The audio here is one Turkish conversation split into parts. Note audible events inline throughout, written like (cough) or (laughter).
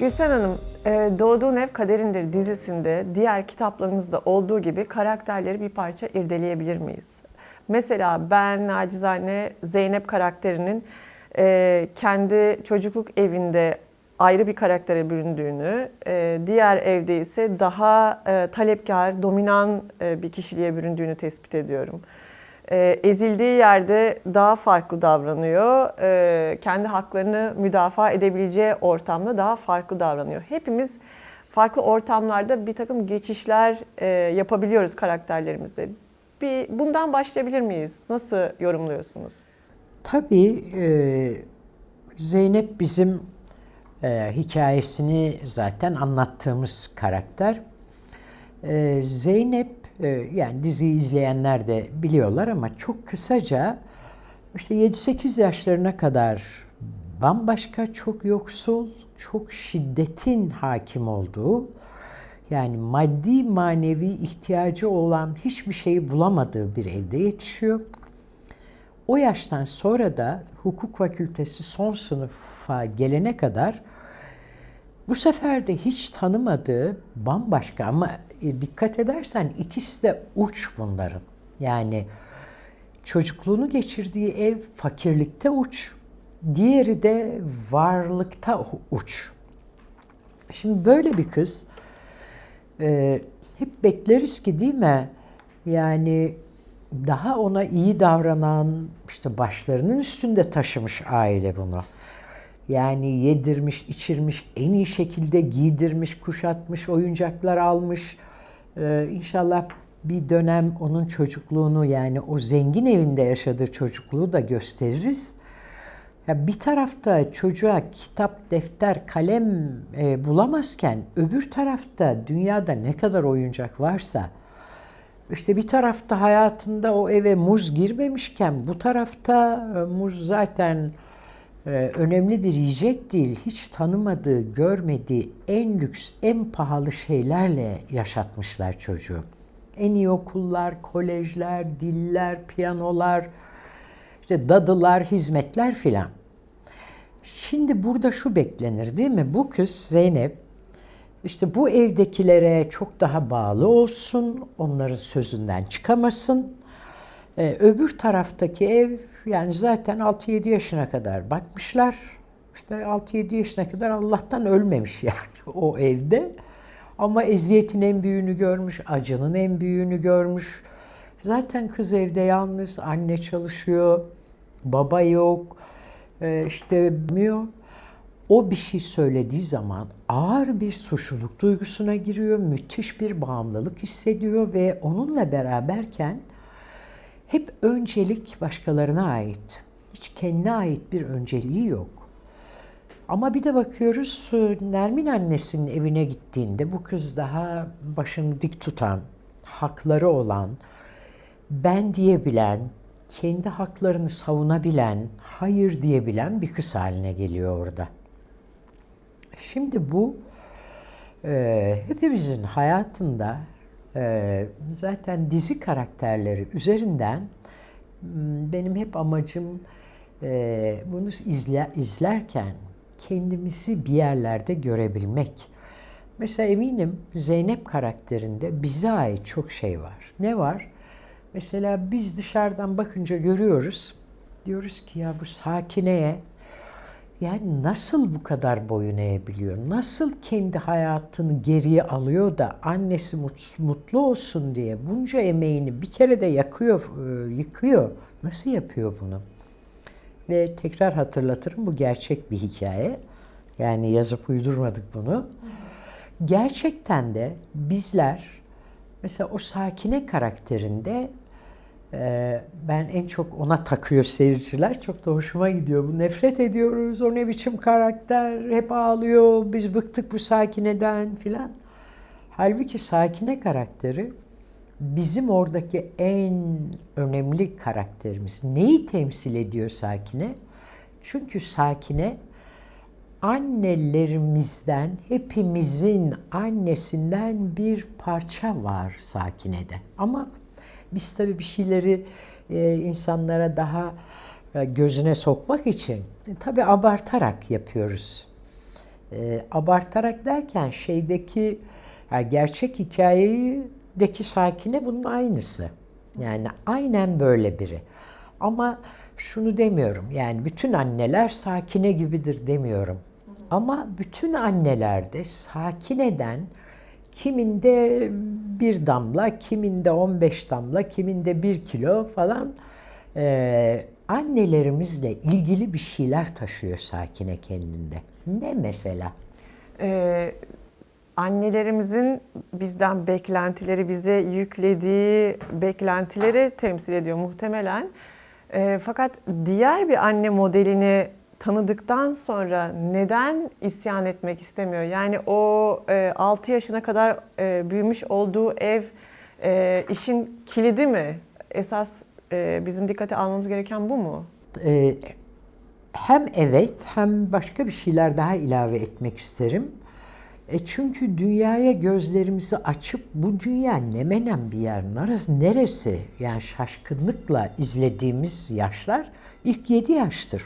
Gülsen Hanım, e, Doğduğun Ev Kaderindir dizisinde diğer kitaplarımızda olduğu gibi karakterleri bir parça irdeleyebilir miyiz? Mesela ben nacizane Zeynep karakterinin e, kendi çocukluk evinde ayrı bir karaktere büründüğünü, e, diğer evde ise daha talepkar, dominan bir kişiliğe büründüğünü tespit ediyorum. E, ezildiği yerde daha farklı davranıyor. E, kendi haklarını müdafaa edebileceği ortamda daha farklı davranıyor. Hepimiz farklı ortamlarda bir takım geçişler e, yapabiliyoruz karakterlerimizde. Bir bundan başlayabilir miyiz? Nasıl yorumluyorsunuz? Tabii e, Zeynep bizim e, hikayesini zaten anlattığımız karakter. E, Zeynep yani diziyi izleyenler de biliyorlar ama çok kısaca işte 7-8 yaşlarına kadar bambaşka çok yoksul, çok şiddetin hakim olduğu yani maddi manevi ihtiyacı olan hiçbir şeyi bulamadığı bir evde yetişiyor. O yaştan sonra da hukuk fakültesi son sınıfa gelene kadar bu sefer de hiç tanımadığı bambaşka ama e, dikkat edersen ikisi de uç bunların. Yani çocukluğunu geçirdiği ev fakirlikte uç, diğeri de varlıkta uç. Şimdi böyle bir kız e, hep bekleriz ki değil mi? Yani daha ona iyi davranan, işte başlarının üstünde taşımış aile bunu. Yani yedirmiş, içirmiş, en iyi şekilde giydirmiş, kuşatmış, oyuncaklar almış. Ee, inşallah bir dönem onun çocukluğunu yani o zengin evinde yaşadığı çocukluğu da gösteririz. Ya bir tarafta çocuğa kitap, defter, kalem e, bulamazken öbür tarafta dünyada ne kadar oyuncak varsa işte bir tarafta hayatında o eve muz girmemişken bu tarafta e, muz zaten önemli bir yiyecek değil. Hiç tanımadığı, görmediği en lüks, en pahalı şeylerle yaşatmışlar çocuğu. En iyi okullar, kolejler, diller, piyanolar, işte dadılar, hizmetler filan. Şimdi burada şu beklenir değil mi? Bu kız Zeynep işte bu evdekilere çok daha bağlı olsun, onların sözünden çıkamasın. Ee, öbür taraftaki ev yani zaten 6-7 yaşına kadar bakmışlar. İşte 6-7 yaşına kadar Allah'tan ölmemiş yani (laughs) o evde. Ama eziyetin en büyüğünü görmüş, acının en büyüğünü görmüş. Zaten kız evde yalnız, anne çalışıyor, baba yok, ee, işte bilmiyor o bir şey söylediği zaman ağır bir suçluluk duygusuna giriyor, müthiş bir bağımlılık hissediyor ve onunla beraberken hep öncelik başkalarına ait. Hiç kendine ait bir önceliği yok. Ama bir de bakıyoruz Nermin annesinin evine gittiğinde bu kız daha başını dik tutan, hakları olan, ben diyebilen, kendi haklarını savunabilen, hayır diyebilen bir kız haline geliyor orada. Şimdi bu e, hepimizin hayatında e, zaten dizi karakterleri üzerinden benim hep amacım e, bunu izle, izlerken kendimizi bir yerlerde görebilmek. Mesela eminim Zeynep karakterinde bize ait çok şey var. Ne var? Mesela biz dışarıdan bakınca görüyoruz. Diyoruz ki ya bu sakineye yani nasıl bu kadar boyun eğebiliyor? Nasıl kendi hayatını geriye alıyor da annesi mutlu olsun diye bunca emeğini bir kere de yakıyor, e, yıkıyor. Nasıl yapıyor bunu? Ve tekrar hatırlatırım bu gerçek bir hikaye. Yani yazıp uydurmadık bunu. Gerçekten de bizler mesela o sakine karakterinde ee, ben en çok ona takıyor seyirciler. Çok da hoşuma gidiyor. Bu nefret ediyoruz. O ne biçim karakter. Hep ağlıyor. Biz bıktık bu Sakine'den filan. Halbuki Sakine karakteri bizim oradaki en önemli karakterimiz. Neyi temsil ediyor Sakine? Çünkü Sakine annelerimizden, hepimizin annesinden bir parça var Sakine'de. Ama biz tabii bir şeyleri e, insanlara daha e, gözüne sokmak için e, tabii abartarak yapıyoruz. Abartarak derken şeydeki yani gerçek hikayedeki sakine bunun aynısı. Yani aynen böyle biri. Ama şunu demiyorum. Yani bütün anneler sakine gibidir demiyorum. Ama bütün annelerde sakineden kiminde bir damla, kiminde 15 damla, kiminde bir kilo falan e, annelerimizle ilgili bir şeyler taşıyor sakine kendinde. Ne mesela? Ee, annelerimizin bizden beklentileri, bize yüklediği beklentileri temsil ediyor muhtemelen. Ee, fakat diğer bir anne modelini tanıdıktan sonra neden isyan etmek istemiyor? Yani o e, 6 yaşına kadar e, büyümüş olduğu ev e, işin kilidi mi? Esas e, bizim dikkate almamız gereken bu mu? Ee, hem evet hem başka bir şeyler daha ilave etmek isterim. E çünkü dünyaya gözlerimizi açıp bu dünya ne menen bir yer, neresi, neresi yani şaşkınlıkla izlediğimiz yaşlar ilk 7 yaştır.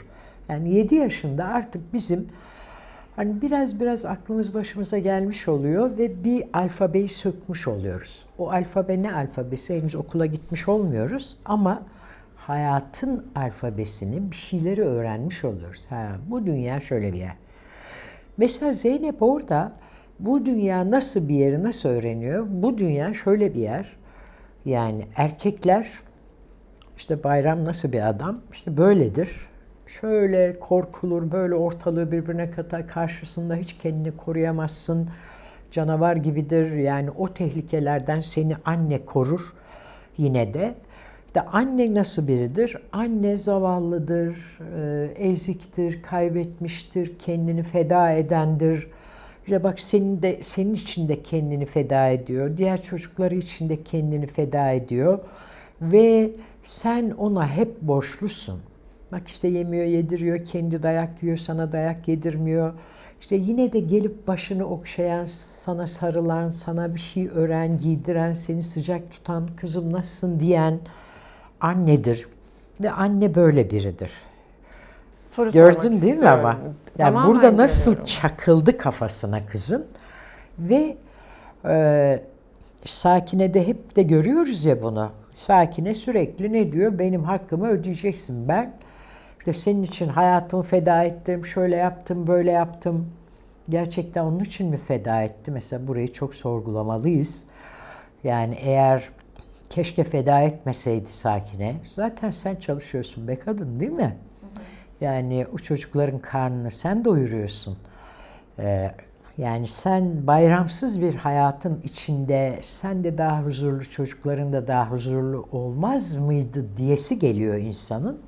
Yani 7 yaşında artık bizim hani biraz biraz aklımız başımıza gelmiş oluyor ve bir alfabeyi sökmüş oluyoruz. O alfabe ne alfabesi henüz okula gitmiş olmuyoruz ama hayatın alfabesini bir şeyleri öğrenmiş oluyoruz. Ha, bu dünya şöyle bir yer. Mesela Zeynep orada bu dünya nasıl bir yeri nasıl öğreniyor? Bu dünya şöyle bir yer. Yani erkekler işte bayram nasıl bir adam? İşte böyledir. Şöyle korkulur, böyle ortalığı birbirine katar, karşısında hiç kendini koruyamazsın. Canavar gibidir. Yani o tehlikelerden seni anne korur yine de. İşte anne nasıl biridir? Anne zavallıdır, e, eziktir, kaybetmiştir, kendini feda edendir. İşte bak senin de senin için de kendini feda ediyor. Diğer çocukları için de kendini feda ediyor. Ve sen ona hep borçlusun. Bak işte yemiyor, yediriyor, kendi dayak yiyor, sana dayak yedirmiyor. İşte yine de gelip başını okşayan, sana sarılan, sana bir şey öğren, giydiren, seni sıcak tutan, kızım nasılsın diyen annedir. Ve anne böyle biridir. Soru Gördün değil mi ama? Yani Tamamen burada nasıl görüyorum. çakıldı kafasına kızın ve e, Sakine'de hep de görüyoruz ya bunu. Sakine sürekli ne diyor? Benim hakkımı ödeyeceksin ben. İşte senin için hayatımı feda ettim, şöyle yaptım, böyle yaptım. Gerçekten onun için mi feda etti? Mesela burayı çok sorgulamalıyız. Yani eğer keşke feda etmeseydi Sakine. Zaten sen çalışıyorsun be kadın değil mi? Yani o çocukların karnını sen doyuruyorsun. Ee, yani sen bayramsız bir hayatın içinde sen de daha huzurlu, çocukların da daha huzurlu olmaz mıydı diyesi geliyor insanın.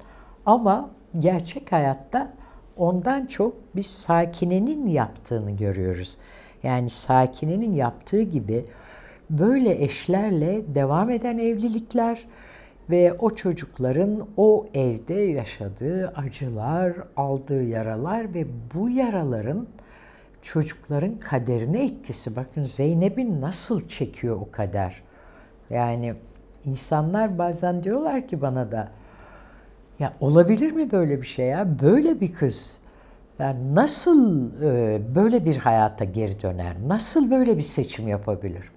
Ama gerçek hayatta ondan çok biz sakinenin yaptığını görüyoruz. Yani sakinenin yaptığı gibi böyle eşlerle devam eden evlilikler ve o çocukların o evde yaşadığı acılar, aldığı yaralar ve bu yaraların çocukların kaderine etkisi. Bakın Zeynep'in nasıl çekiyor o kader. Yani insanlar bazen diyorlar ki bana da ya olabilir mi böyle bir şey ya? Böyle bir kız yani nasıl e, böyle bir hayata geri döner? Nasıl böyle bir seçim yapabilir?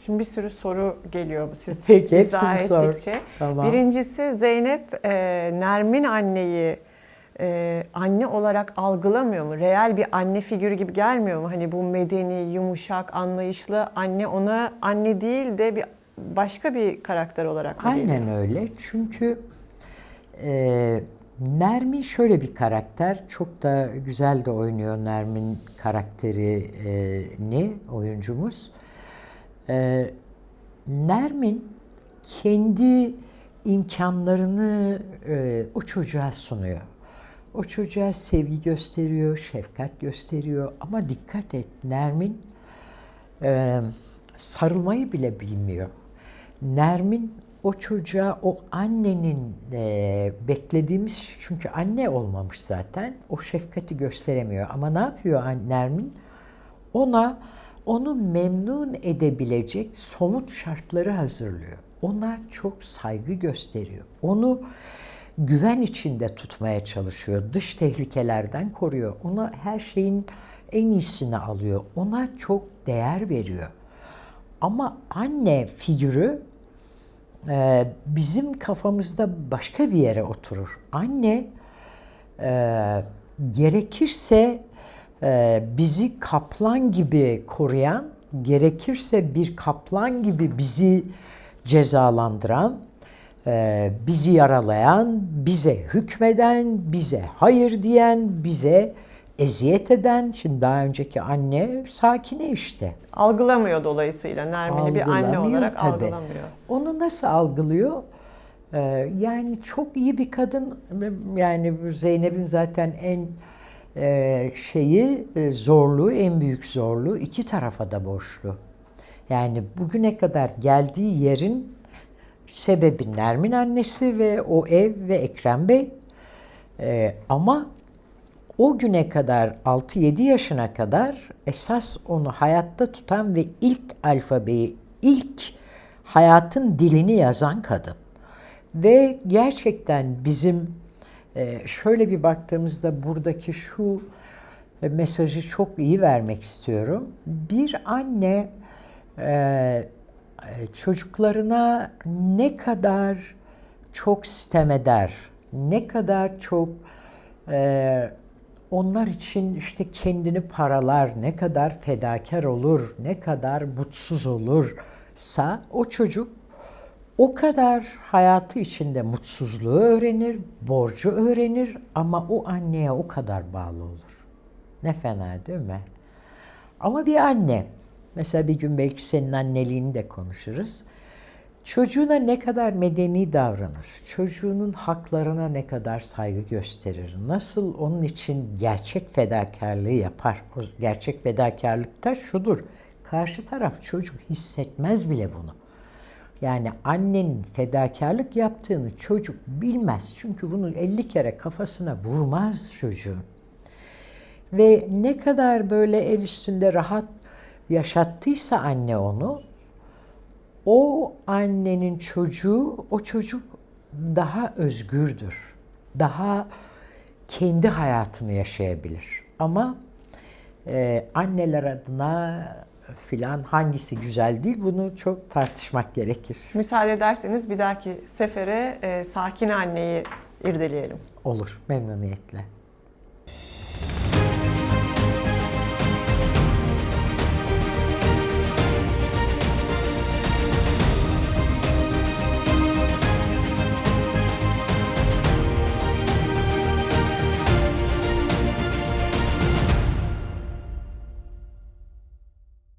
Şimdi bir sürü soru geliyor siz (laughs) Peki, izah hepsini sor. ettikçe. Tamam. Birincisi Zeynep e, Nermin anneyi e, anne olarak algılamıyor mu? Real bir anne figürü gibi gelmiyor mu? Hani bu medeni, yumuşak, anlayışlı anne ona anne değil de bir başka bir karakter olarak mı geliyor? Aynen öyle. Çünkü e, Nermin şöyle bir karakter. Çok da güzel de oynuyor Nermin karakterini oyuncumuz. E, Nermin kendi imkanlarını e, o çocuğa sunuyor. O çocuğa sevgi gösteriyor, şefkat gösteriyor. Ama dikkat et Nermin e, sarılmayı bile bilmiyor. Nermin o çocuğa o annenin e, beklediğimiz çünkü anne olmamış zaten o şefkati gösteremiyor. Ama ne yapıyor Nermin? Ona onu memnun edebilecek somut şartları hazırlıyor. Ona çok saygı gösteriyor. Onu güven içinde tutmaya çalışıyor. Dış tehlikelerden koruyor. Ona her şeyin en iyisini alıyor. Ona çok değer veriyor. Ama anne figürü e, bizim kafamızda başka bir yere oturur. Anne e, gerekirse e, bizi kaplan gibi koruyan, gerekirse bir kaplan gibi bizi cezalandıran, e, bizi yaralayan, bize hükmeden, bize hayır diyen, bize eziyet eden, şimdi daha önceki anne sakine işte. Algılamıyor dolayısıyla Nermin'i bir anne olarak tabii. algılamıyor. Onu nasıl algılıyor? Ee, yani çok iyi bir kadın. Yani Zeynep'in zaten en e, şeyi e, zorluğu, en büyük zorluğu iki tarafa da borçlu. Yani bugüne kadar geldiği yerin sebebi Nermin annesi ve o ev ve Ekrem Bey. Ee, ama o güne kadar 6-7 yaşına kadar esas onu hayatta tutan ve ilk alfabeyi, ilk hayatın dilini yazan kadın. Ve gerçekten bizim e, şöyle bir baktığımızda buradaki şu e, mesajı çok iyi vermek istiyorum. Bir anne e, çocuklarına ne kadar çok sitem eder, ne kadar çok onlar için işte kendini paralar, ne kadar fedakar olur, ne kadar mutsuz olursa o çocuk o kadar hayatı içinde mutsuzluğu öğrenir, borcu öğrenir ama o anneye o kadar bağlı olur. Ne fena değil mi? Ama bir anne, mesela bir gün belki senin anneliğini de konuşuruz. Çocuğuna ne kadar medeni davranır, çocuğunun haklarına ne kadar saygı gösterir, nasıl onun için gerçek fedakarlığı yapar. O gerçek fedakarlıkta şudur, karşı taraf çocuk hissetmez bile bunu. Yani annenin fedakarlık yaptığını çocuk bilmez. Çünkü bunu 50 kere kafasına vurmaz çocuğun. Ve ne kadar böyle el üstünde rahat yaşattıysa anne onu, o annenin çocuğu, o çocuk daha özgürdür. Daha kendi hayatını yaşayabilir. Ama e, anneler adına filan hangisi güzel değil bunu çok tartışmak gerekir. Müsaade ederseniz bir dahaki sefere e, sakin anneyi irdeleyelim. Olur memnuniyetle.